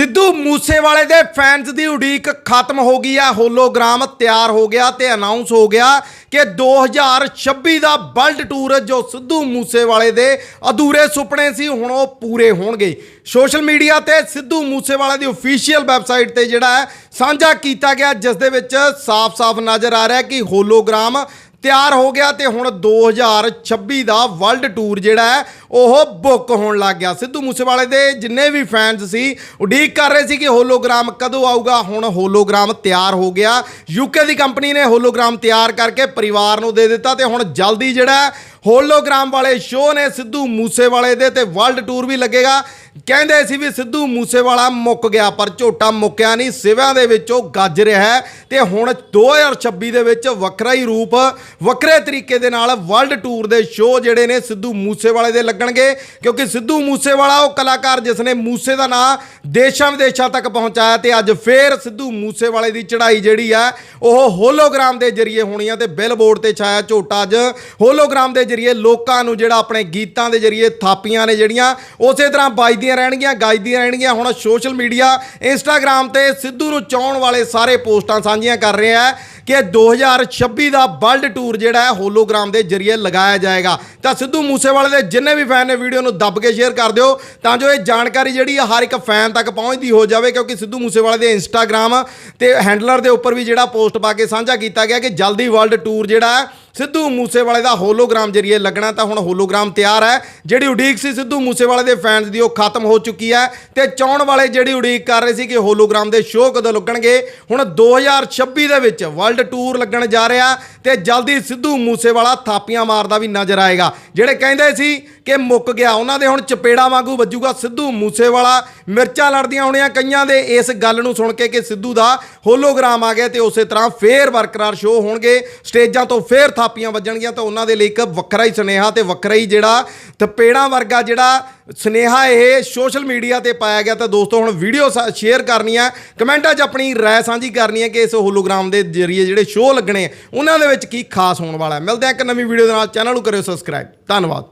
ਸਿੱਧੂ ਮੂਸੇਵਾਲੇ ਦੇ ਫੈਨਸ ਦੀ ਉਡੀਕ ਖਤਮ ਹੋ ਗਈ ਹੈ ਹੋਲੋਗ੍ਰਾਮ ਤਿਆਰ ਹੋ ਗਿਆ ਤੇ ਅਨਾਉਂਸ ਹੋ ਗਿਆ ਕਿ 2026 ਦਾ ਵਰਲਡ ਟੂਰ ਜੋ ਸਿੱਧੂ ਮੂਸੇਵਾਲੇ ਦੇ ਅਧੂਰੇ ਸੁਪਨੇ ਸੀ, ਹੁਣ ਉਹ ਪੂਰੇ ਹੋਣਗੇ। ਸੋਸ਼ਲ ਮੀਡੀਆ ਤੇ ਸਿੱਧੂ ਮੂਸੇਵਾਲੇ ਦੀ ਅਫੀਸ਼ੀਅਲ ਵੈਬਸਾਈਟ ਤੇ ਜਿਹੜਾ ਹੈ, ਸਾਂਝਾ ਕੀਤਾ ਗਿਆ, ਜਿਸ ਦੇ ਵਿੱਚ ਸਾਫ਼-ਸਾਫ਼ ਨਜ਼ਰ ਆ ਰਿਹਾ ਕਿ ਹੋਲੋਗ੍ਰਾਮ ਤਿਆਰ ਹੋ ਗਿਆ ਤੇ ਹੁਣ 2026 ਦਾ ਵਰਲਡ ਟੂਰ ਜਿਹੜਾ ਹੈ, ਉਹ ਬੁੱਕ ਹੋਣ ਲੱਗ ਗਿਆ। ਸਿੱਧੂ ਮੂਸੇਵਾਲੇ ਦੇ ਜਿੰਨੇ ਵੀ ਫੈਨਸ ਸੀ ਉਡੀਕ ਕਰ ਰਹੇ ਸੀ ਕਿ ਹੋਲੋਗ੍ਰਾਮ ਕਦੋਂ ਆਊਗਾ। ਹੁਣ ਹੋਲੋਗ੍ਰਾਮ ਤਿਆਰ ਹੋ ਗਿਆ। ਯੂਕੇ ਦੀ ਕੰਪਨੀ ਨੇ ਹੋਲੋਗ੍ਰਾਮ ਤਿਆਰ ਕਰਕੇ ਪਰਿਵਾਰ ਨੂੰ ਦੇ ਦਿੱਤਾ ਤੇ ਹੁਣ ਜਲਦੀ ਜਿਹੜਾ ਹੋਲੋਗ੍ਰਾਮ ਵਾਲੇ ਸ਼ੋਅ ਨੇ ਸਿੱਧੂ ਮੂਸੇਵਾਲੇ ਦੇ ਤੇ ਵਰਲਡ ਟੂਰ ਵੀ ਲੱਗੇਗਾ। ਕਹਿੰਦੇ ਸੀ ਵੀ ਸਿੱਧੂ ਮੂਸੇਵਾਲਾ ਮੁੱਕ ਗਿਆ, ਪਰ ਝੋਟਾ ਮੁੱਕਿਆ ਨਹੀਂ। ਸਿਵਿਆਂ ਦੇ ਵਿੱਚੋਂ ਗੱਜ ਰਿਹਾ ਹੈ ਤੇ ਹੁਣ 2026 ਦੇ ਵਿੱਚ ਵੱਖਰਾ ਹੀ ਰੂਪ, ਵੱਖਰੇ ਤਰੀਕੇ ਦੇ ਨਾਲ ਵਰਲਡ ਟੂਰ ਦੇ ਸ਼ੋਅ ਜਿਹੜੇ ਨੇ ਸਿੱਧੂ ਮੂਸੇਵਾਲੇ ਦੇ ਲੱਗਣਗੇ, ਕਿਉਂਕਿ ਸਿੱਧੂ ਮੂਸੇਵਾਲਾ ਉਹ ਕਲਾਕਾਰ ਜਿਸ ਨੇ ਮੂਸੇ ਦਾ ਨਾਂ ਦੇਸ਼ਾਂ ਵਿਦੇਸ਼ਾਂ ਤੱਕ ਪਹੁੰਚਾਇਆ ਤੇ ਅੱਜ ਫੇਰ ਸਿੱਧੂ ਮੂਸੇਵਾਲੇ ਦੀ ਚੜ੍ਹਾਈ ਜਿਹੜੀ ਆ, ਉਹ ਹੋਲੋਗ੍ਰਾਮ ਦੇ ਜ਼ਰੀਏ ਹੋਣੀ ਆ ਤੇ ਬਿਲਬੋਰਡ ਤੇ ਛਾਇਆ ਝੋਟਾ ਅੱਜ। ਹੋਲੋਗ੍ਰਾਮ ਦੇ ਜ਼ਰੀਏ ਲੋਕਾਂ ਨੂੰ ਜਿਹੜਾ ਆਪਣੇ ਗੀਤਾਂ ਦੇ ਜ਼ਰੀਏ ਥਾਪੀਆਂ ਨੇ ਜਿਹੜੀਆਂ, ਉਸੇ ਤਰ੍ਹਾਂ ਬਾਈ ਵੱਜਦੀਆਂ ਰਹਿਣਗੀਆਂ ਗੱਜਦੀਆਂ ਰਹਿਣਗੀਆਂ। ਹੁਣ ਸੋਸ਼ਲ ਮੀਡੀਆ ਇੰਸਟਾਗ੍ਰam ਤੇ ਸਿੱਧੂ ਨੂੰ ਚਾਹਣ ਵਾਲੇ ਸਾਰੇ ਪੋਸਟਾਂ ਸਾਂਝੀਆਂ ਕਰ ਰਹੇ ਹੈ ਕਿ 2026 ਦਾ ਵਰਲਡ ਟੂਰ ਜਿਹੜਾ ਹੈ, ਹੋਲੋਗ੍ਰਾਮ ਦੇ ਜ਼ਰੀਏ ਲਗਾਇਆ ਜਾਏਗਾ। ਤਾਂ ਸਿੱਧੂ ਮੂਸੇਵਾਲੇ ਦੇ ਜਿੰਨੇ ਵੀ ਫੈਨ ਨੇ, ਵੀਡੀਓ ਨੂੰ ਦੱਬ ਕੇ ਸ਼ੇਅਰ ਕਰ ਦਿਓ। ਤਾਂ ਜੋ ਇਹ ਜਾਣਕਾਰੀ ਜਿਹੜੀ ਆ, ਹਰ ਇੱਕ ਫੈਨ ਤੱਕ ਪਹੁੰਚਦੀ ਹੋ ਜਾਵੇ, ਕਿਉਂਕਿ ਸਿੱਧੂ ਮੂਸੇਵਾਲੇ ਦੇ ਇੰਸਟਾਗ੍ਰam ਤੇ ਹੈਂਡਲਰ ਦੇ ਉੱਪਰ ਵੀ ਜਿਹੜਾ ਪੋਸਟ ਪਾ ਕੇ ਸਾਂਝਾ ਕੀਤਾ ਗਿਆ ਕਿ ਜਲਦੀ ਵਰਲਡ ਟੂਰ ਜਿਹੜਾ ਹੈ ਸਿੱਧੂ ਮੂਸੇਵਾਲੇ ਦਾ ਹੋਲੋਗ੍ਰਾਮ ਜਰੀਏ ਲੱਗਣਾ ਤਾਂ ਹੁਣ ਹੋਲੋਗ੍ਰਾਮ ਤਿਆਰ ਹੈ। ਜਿਹੜੀ ਉਡੀਕ ਸੀ ਸਿੱਧੂ ਮੂਸੇਵਾਲੇ ਦੇ ਫੈਨਸ ਦੀ, ਉਹ ਖਤਮ ਹੋ ਚੁੱਕੀ ਹੈ। ਤੇ ਚਾਹਣ ਵਾਲੇ ਜਿਹੜੀ ਉਡੀਕ ਕਰ ਰਹੇ ਸੀ ਕਿ ਹੋਲੋਗ੍ਰਾਮ ਦੇ ਸ਼ੋਅ ਕਦੋਂ ਲੱਗਣਗੇ, ਹੁਣ 2026 ਦੇ ਵਿੱਚ ਵਰਲਡ ਟੂਰ ਲੱਗਣ ਜਾ ਰਿਹਾ ਤੇ ਜਲਦੀ ਸਿੱਧੂ ਮੂਸੇਵਾਲਾ ਥਾਪੀਆਂ ਮਾਰਦਾ ਵੀ ਨਜ਼ਰ ਆਏਗਾ। ਜਿਹੜੇ ਕਹਿੰਦੇ ਸੀ ਕਿ ਮੁੱਕ ਗਿਆ, ਉਹਨਾਂ ਦੇ ਹੁਣ ਚਪੇੜਾ ਵਾਂਗੂ ਵੱਜੂਗਾ ਸਿੱਧੂ ਮੂਸੇਵਾਲਾ। ਮਿਰਚਾਂ ਲੜਦੀਆਂ ਹੋਣੀਆਂ ਕਈਆਂ ਦੇ, ਇਸ ਗੱਲ ਨੂੰ ਸੁਣ ਕੇ ਕਿ ਸਿੱਧੂ ਦਾ ਹੋਲੋਗ੍ਰਾਮ ਆ ਗਿਆ ਤੇ ਉਸੇ ਤਰ੍ਹਾਂ ਫੇਰ ਬਰਕਰਾਰ ਸ਼ੋਅ ਹੋਣਗੇ। ਸਟੇਜਾਂ ਤੋਂ ਫੇਰ ਥਾਪੀਆਂ ਵੱਜਣਗੀਆਂ ਤਾਂ ਉਹਨਾਂ ਦੇ ਲਈ ਇੱਕ ਵੱਖਰਾ ਹੀ ਸੁਨੇਹਾ ਤੇ ਵੱਖਰਾ ਹੀ ਜਿਹੜਾ ਤਪੇੜਾਂ ਵਰਗਾ ਜਿਹੜਾ ਸੁਨੇਹਾ ਇਹ ਸੋਸ਼ਲ ਮੀਡੀਆ ਤੇ ਪਾਇਆ ਗਿਆ ਤਾਂ ਦੋਸਤੋ ਹੁਣ ਵੀਡੀਓ ਸ਼ੇਅਰ ਕਰਨੀ ਹੈ ਕਮੈਂਟਾਂ 'ਚ ਆਪਣੀ ਰਾਏ ਸਾਂਝੀ ਕਰਨੀ ਹੈ ਕਿ ਇਸ ਹੋਲੋਗ੍ਰਾਮ ਦੇ ਜ਼ਰੀਏ ਜਿਹੜੇ ਸ਼ੋਅ ਲੱਗਣੇ ਉਹਨਾਂ ਦੇ ਵਿੱਚ ਕੀ ਖਾਸ ਹੋਣ ਵਾਲਾ ਹੈ। ਮਿਲਦੇ ਹਾਂ ਇੱਕ ਨਵੀਂ ਵੀਡੀਓ ਦੇ ਨਾਲ। ਚੈਨਲ ਨੂੰ ਕਰਿਓ ਸਬਸਕ੍ਰਾਈਬ। ਧੰਨਵਾਦ।